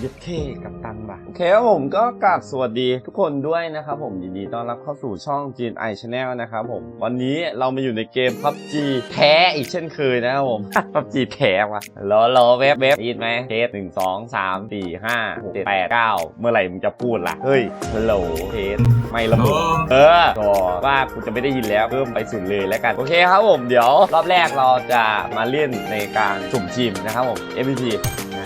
เย็ดเคกับตันว่ะโอเคครับผมก็กราบสวัสดีทุกคนด้วยนะครับผมยินดีต้อนรับเข้าสู่ช่อง GNI Channel นะครับผม วันนี้เรามาอยู่ในเกม PUBG แท้อีกเช่นเคยนะครับผม PUBG แท้ว่ะรอรอเว็บเว็บยินไหมเทสหนึ่งสองสามสี่ห้าหกเจ็ดแปดเก้าเมื่อไหร่มึงจะพูดล่ะ เฮ้ยฮัลโหลเทสไม่ระเบิดเออก็ว่ากูจะไม่ได้ยินแล้วเพิ่มไปสุดเลยแล้วกัน โอเคครับผมเดี๋ยวรอบแรกเราจะมาเล่นในการสุ่มทีมนะครับผม MVP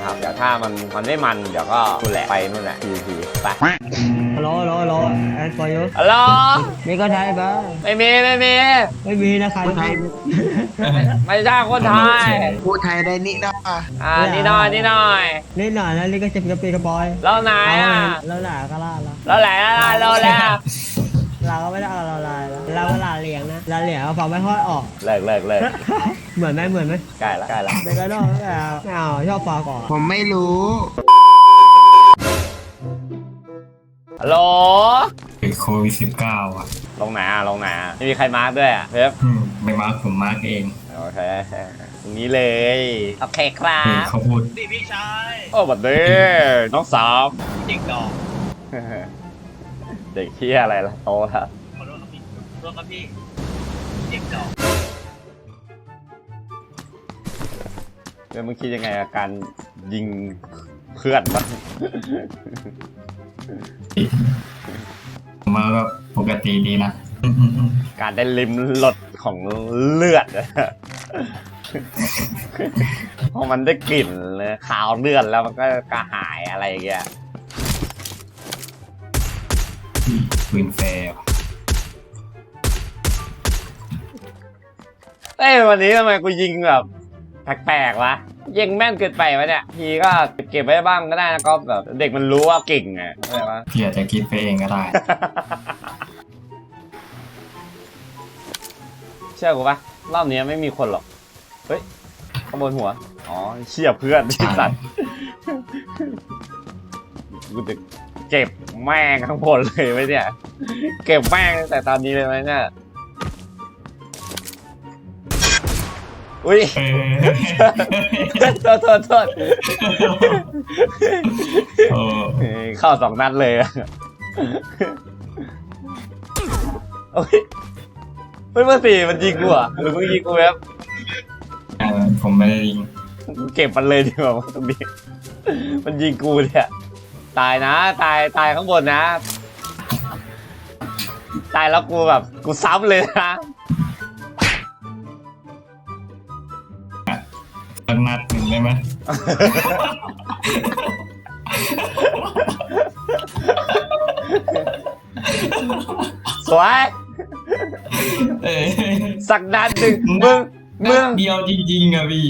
นะครับ เดี๋ยวถ้ามันมันไม่มันเดี๋ยวก็นู่นแหละไปนู่นแหละ PVP ไปฮัลโหลฮัลโหลฮัลโหลแอนฟอร์ยูฮัลโหลมีก็ไทยปะไม่มีไม่มีไม่มีนะครับคนไทยไม่ใช่คนไทยพูดไทยได้นิดหน่อยอ่านี่หน่อยนี่หน่อยนิดหน่อยแล้วนี่ก็จะกระปีกระบอยแล้วไหนเอาอะแล้วหนาก็ล่าแล้วแล้วไหนอะไรแล้วแล้วเราก็ไม่ได้เอาเราลายแล้วเราก็ลาเหลียงนะลาเหลียงเอาฟังไม่ค่อยออกเลิกเลิกเลิก เหมือนไหมเหมือนไหมใกล้ละใกล้ละเด็กก็ต้องไม่เอาไม่เอาชอบฟังก่อนผมไม่รู้ฮัลโหลติดโควิดสิบเก้าอะ ลงไหนอะลงไหนอะไม่มีใครมาร์กด้วยอะเพ็บอืมไม่มาร์คผมมาร์คเองโอเคตรงนี้เลย โอเคครัเออบเขาพูดดิพี่ชายโอ้บัดเด้น้องสาวเด็กดอกเด็กเที่ยอะไรล่ะโตแล้วขอโทษครับพี่ขอโทษครับพี่เด็กดอก เดี๋ยวมึงคิดยังไงกับการยิงเพื่อนบ้างผมว่าก็ปกติดีนะอืมอืมอืมการได้ลิมรสของเลือดเพราะมันได้กลิ่นเลยขาวเลือดแล้วมันก็กระหายอะไรอย่างเงี้ยปืนแฟร์ว่ะเอ้ยวันนี้ทำไมกูยิงแบบ แปลกๆวะยิงแม่นเกินไปวะเนี่ยทีก็เก็บไว้บ้างก็ได้นะก็แบบเด็กมันรู้ว่าเก่งไงเข้าใจปะพี่อาจจะคิดไปเองก็ได้ เชื่อกูปะรอบนี้ไม่มีคนหรอก เฮ้ยข้างบนหัว อ๋อเชี่ยเพื่อนที่สัตว์กูจะเก็บแม่งข้างบนเลยไหมเนี่ย เก็บแม่งตั้งแต่ตอนนี้เลยไหมเนี่ย อุ้ยเออโทษโทษโทษโอ้เฮ้ยเข้าสองนัดเลยอะโอ้ยเฮ้ยเมื่อสี่มันยิงกูเหรอะหรือมึงยิงกูแบบเออผมไม่ได้ยิงเก็บมันเลยดีกว่าตรงนี้ มันยิงกูเนี่ยตายนะตายตายข้างบนนะ ตายแล้วกูแบบกูซ้ำเลยนะ สักนัดหนึ่งได้ไหม สวยเออสักนัดหนึ่งมึงมึนังดเดียวจริงๆอะพี่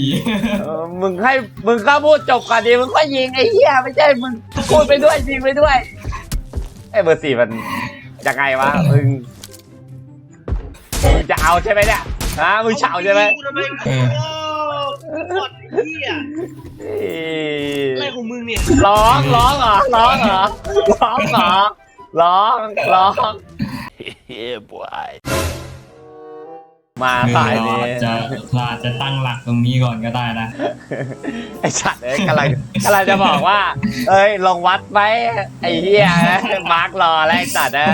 เออมึงให้มึงก็พูดจบก่อนดีมึงก็ยิงไอ้เหี้ยไม่ใช่มึงพูดไปด้วยยิงไปด้วยไอ้เบอร์สี่มันยังไงวะมึงมึงจะเอาใช่ไหมเนี่ยฮะมึงเฉาใช่ไหมกูทำไมเออ โอ้กดไอ้เหี้ยเอ้ยอะไรของมึงเนี่ยร้องร้องเหรอร้องเหรอร้องเหรอร้องร้องมาสายนี้เราอาจจะเราอาจจะตั้งหลักตรงนี้ก่อนก็ได้นะ ไอ้สัตว์เอ้ยกำลังกำลังจะบอกว่า เอ้ยลงวัดไหมไอ้เหี้ยมาร์กรอแล้วไอ้สัตว์นะ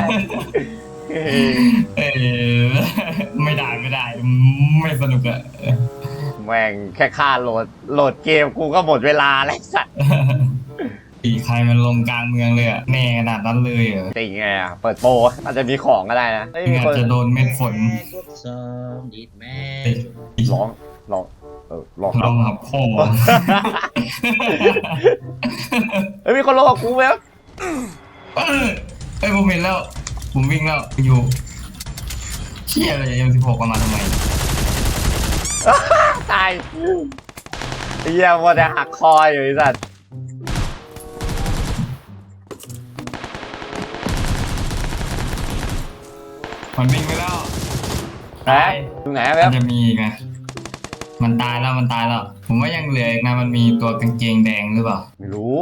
เออไม่ได้ไม่ได้ ไม่สนุกอะ แม่งแค่ค่าโหลดโหลดเกมกูก็หมดเวลาแล้วไอ้สัตว์อีใครมันลงกลางเมืองเลยอะแน่ขนาดนั้นเลยเหรอจริงไงอะเปิดโปรอาจจะมีของก็ได้นะเฮ้ยมีอาคจนจะโดนเม็ดฝนดีดแม่ร้องร้องเออร้องลองหับพ่อเฮ้ยมีคนลงกับกูเว็บเออไอ้ยผมเห็นแล้ว ผมวิ่งแล้วอยู่เชี่ยอะไรเอ็มสิบหกมาทำไม ตายไอ้เหี้ยมัวแต่หักคออยู่ไอ้สัตว์มันวิ่งไปแล้ว ไหนตรงไหนเว็มับนจะมีอีกไงมันตายแล้วมันตายแล้ว ผมว่ายังเหลืออีกนะมันมีตัวกางเกงแดงหรือเปล่าไม่รู้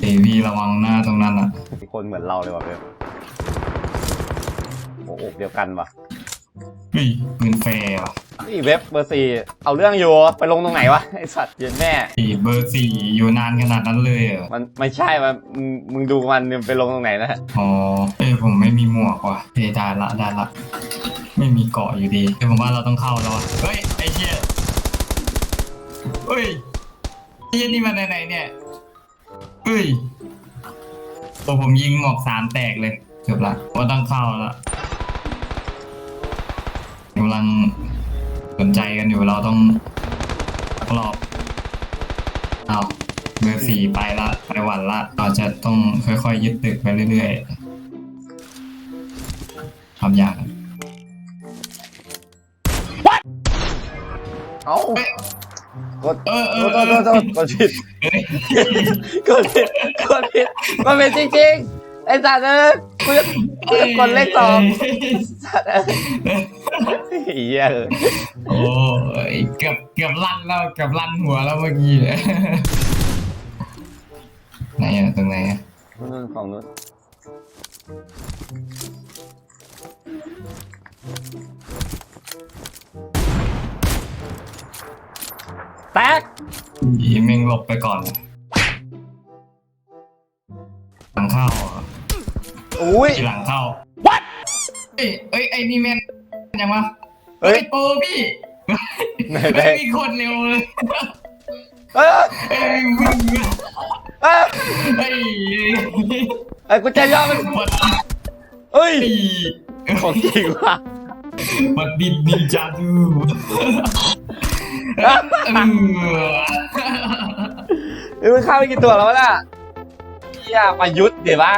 เอวีระวังหน้าตรงนั้นอะ มีคนเหมือนเราเลยว่ะเว็บโอ้โหเดียวกันว่ะเฮ้ยปืนแฟร์ว่ะอีเว็บเบอร์สี่เอาเรื่องอยู่ไปลงตรงไหนวะไอสัตว์เย็นแม่สี่เบอร์สี่อยู่นานขนาดนั้นเลยเหรอมันไม่ใช่มันมึงมึงดูมันมันไปลงตรงไหนนะอ๋อเอ้ยผมไม่มีหมวกว่ะเอ้ยได้ละได้ละ ไม่มีเกาะอยู่ดีเอ้ยผมว่าเราต้องเข้าแล้วอะเฮ้ยไอ้เหี้ยเฮ้ยไอ้เหี้ยนี่มาไหนๆเนี่ยเฮ้ยตัวผมยิงหมวกสามแตกเลยเกือบละว่าต้องเข้าแล้ว กำลังสนใจกันอยู่เราต้องลักรอบเอาเบอร์สี่ไปละไปหวันละเราจะต้องค่อยๆยึดตึกไปเรื่อยๆทำยากอะเอ้าเฮ้ยกดเออเอโทอษเอโทอษโทษกดผิดเฮ้ยกดผิดกดผิดมันเป็นจริงๆไอ้สัตว์เออกูจะกูจะกดเลขสองสัตว์เออ เหี้ยเออโอ้ยเกือบเกือบลั่นแล้วเกือบลั่นหัวแล้วเมื่อกี้เนี่ยไหนอะตรงไหนอะนู่นฝั่งนู้นแตกอีเมงหลบไปก่อนหลังเข้าเหรออุ้ย ทีหลังเข้า What เอ้ยเอ้ยไอ้นี่แม่น ยังวะเฮ้ยโปรพี่ไหนไม่ๆมีคนเร็วเลยเอ้ยเอ้ยวิ่งเอ้ยเอ้ยเอ้ยกูใจยอมมันวัดเอ้ยดีของจริงว่ะวัดดิดนินจาดูเออเอ้ยมันฆ่าไปกี่ตัวแล้ววะน่ะเฮียประยุทธ์เดี๋ยวปะ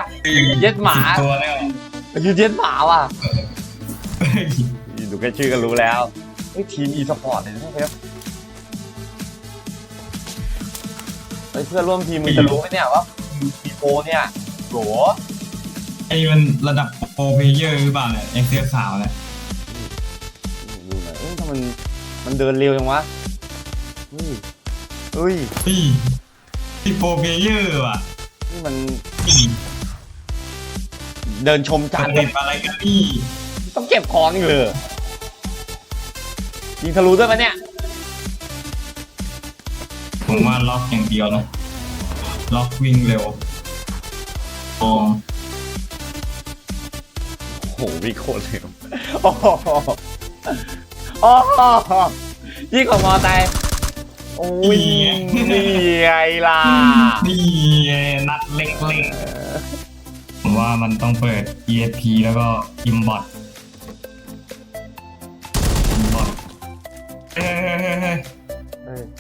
เย็ดหมาสิบตัวแล้วประยุทธ์เย็ดหมาว่ะดู แค่ชื่อก็รู้แล้วเฮ้ยทีมอีสปอร์ตเลยนะเพื่อนเฮ้ยเพื่อนร่วมทีมมึงจะรู้ไหมเนี่ยว่ามีโปรเนี่ยโหไอ้มันระดับโปรเพลเยอร์หรือเปล่าเนี่ยเอ็กเซลขาวเนี่ยดูหน่อยเอ้ยทำไมมันมันเดินเร็วจังวะเฮ้ยเฮ้ยพี่พี่โปรเพลเยอร์ว่ะนี่มันพี่เดินชมจัจัดนทร์เด็ดอะไรกันพี่ต้องเก็บของอยู่เลย ยิงทะลุด้วยปะเนี่ย ผมว่าล็อกอย่างเดียวนะ ล็อกวิ่งเร็วโอ้โอ้โหวิ่งโคตรเร็วโอ้โหโอ้โหยิ่งกว่ามอไซค์โอ้ยนี่ไงล่ะ นี่ไงนัดเล็กๆผมว่ามันต้องเปิด ESP แล้วก็ Imbot Imbot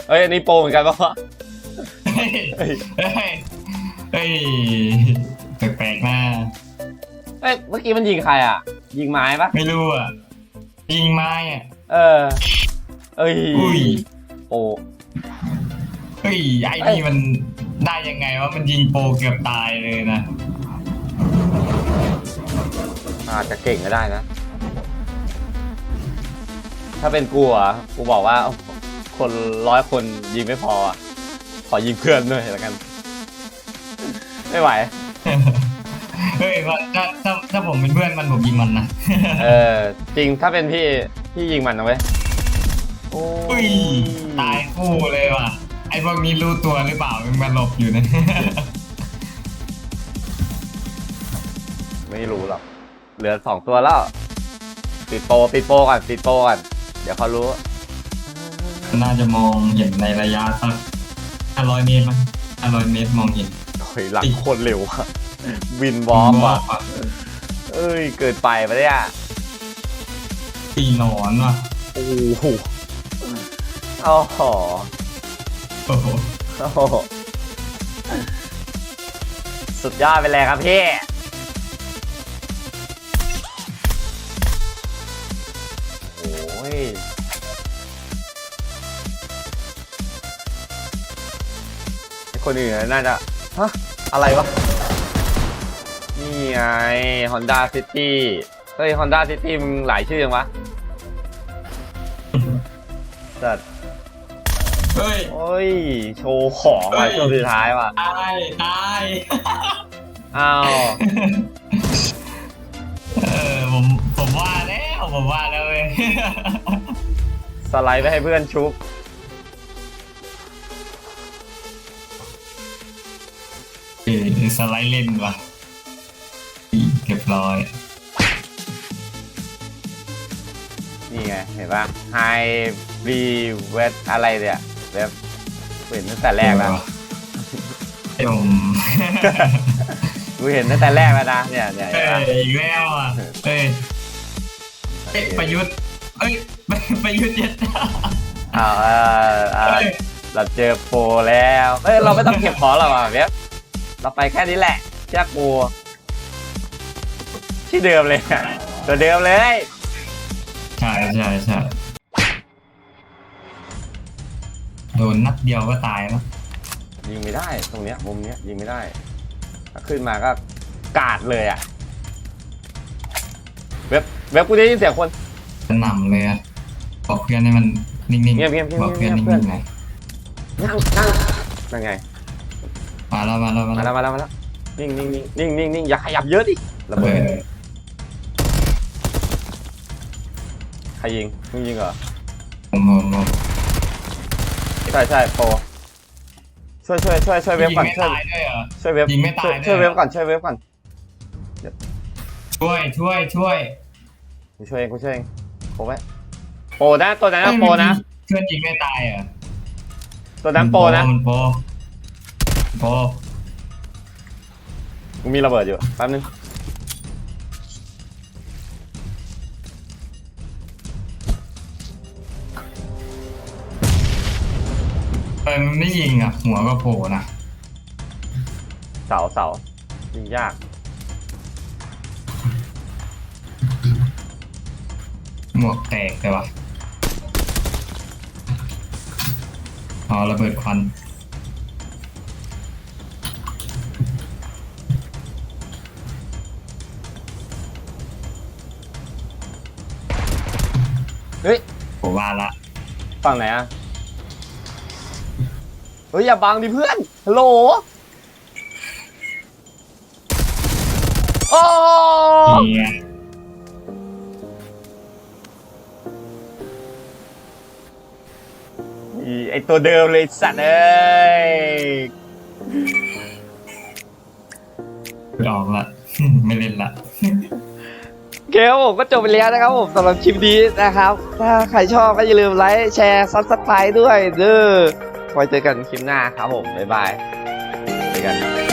เฮ้ยอันนี้โปรเหมือนกันปะวะเฮ้ยเฮ้ยเฮ้ยเฮ้ยแปลกๆนะเฮ้ยเมื่อกี้มันยิงใครอะ ยิงไม้ปะไม่รู้อะยิงไม้อะเออ เอ้ยอุ้ยโอ้เฮ้ยไอ้นี่มันได้ยังไงวะมันยิงโปรเกือบตายเลยนะอาจจะเก่งก็ได้นะ ถ้าเป็นกูอะกูบอกว่า คนร้อยคนยิงไม่พออะขอยิงเพื่อนด้วยแล้วกัน ไม่ไหว เฮ้ยว่าถ้าถ้าถ้าผมเป็นเพื่อนมันผมยิงมันนะ เออ จริงถ้าเป็นพี่พี่ยิงมันนะเว้ยโอ้อุ้ยตายคู่เลยว่ะ ไอ้พวกนี้รู้ตัวหรือเปล่ามันมาหลบอยู่นะ ไม่รู้หรอก เหลือสองตัวแล้วปิดโปรปิดโปรก่อนปิดโปรก่อน เดี๋ยวเขารู้ น่าจะมองเห็นในระยะสักห้าร้อยเมตรมั้งห้าร้อยเมตรมองเห็นถอยหลังโคตรเร็วอะวินวอล์กว่ะอะเอ้ย เกิดไปปะเนี่ยตีหนอนว่ะโอ้โหโอ้โหโอ้โหโอ้โหสุดยอดไปเลยครับพี่โอ้ย คนอื่นน่าจะฮะอะไรวะ นี่ไง Honda City เฮ้ย Honda City มึงหลายชื่อยังวะจัดเฮ้ย โอ้ย โชว์ของว่ะเฮ้ยช่วงสุดท้ายว่ะตายตายอ้าวเออผมผมว่าแล้วผมว่าแล้วเว้ยสไลด์ไปให้เพื่อนชุบ เออสไลด์เล่นว่ะอีเรียบร้อย นี่ไง เห็นปะไฮรีเวทอะไรเนี่ยเว็บเห็นตั้งแต่แรกแล้วไอ้ผมกูเห็นตั้งแต่แรกแล้วนะเนี่ยเนี่ยเอ้เห็นปะยอีกแล้วอะเอ้ยเอ้ยประยุทธ์เอ้ยประยุทธ์เย็ดอ้าวเออเออเอ้ยเราเจอโปรแล้ว เอ้ยเราไม่ต้องเก็บของหรอกว่ะเว็บ เราไปแค่นี้แหละเจ้ากูที่เดิมเลยอะตัวเดิมเลย ใช่ใช่ใช่โดนนัดเดียวก็ตายแล้วยิงไม่ได้ตรงเนี้ยมุมเนี้ยยิงไม่ได้ถ้าขึ้นมาก็กาดเลยอะเว็บเว็บกูได้ยินเสียงคนจะหนำเลยอะบอกเพื่อนให้มันนิ่งๆเงียบเงียบเงียบบอกเพื่อนเงีนิ่ยบเพื่อนงๆหน่อยนั่งนั่งนั่งไง มาแล้วมาแล้วมามาแล้แล้ววมาแล้วมาแล้วนิ่งนิ่งนิ่งนิ่งนิ่งนิ่งอย่าขยับเยอะดิระเอเบิดอใครยิงมึงยิงเหรอผมผมผมใช่ใช่โปรช่วยช่วยช่วยช่วยเว็บยิงก่อนไม่ช่วยตายด้วยเหรอ ช่วยเว็บยิงไม่ตายช่วยด้วย ช่วยเว็บก่อนช่วยเว็บก่อนช่วยช่วยช่วยกูช่วยเองกูช่วยเองโปรไว้โปรนะตัวนั้นนะโปรนะเพื่อนยิงไม่ตายเหรอตัวนั้นโปรนะมันโปร โปรกูมีระเบิดอยู่แป๊บนึงเออมันไม่ยิงอะ หัวก็โผล่นะเสาเสายิงยากหมวกแตกแต่ว่าอ๋อระเบิดควัน ผมว่าละฝั่งไหนอะเฮ้ย อย่าบังดิเพื่อน ฮัลโหล โอ้นี่ไงอีไอตัวเดิมเลยสัตว์เอ้ยออกละ ไม่เล่นละโอเคผมก็จบไปแล้วนะครับผมสำหรับคลิปนี้นะครับ ถ้าใครชอบก็อย่าลืมไลค์แชร์ซับสไครต์ด้วยเด้อไว้เจอกันคลิปหน้าครับผม บ๊ายบายเจอกัน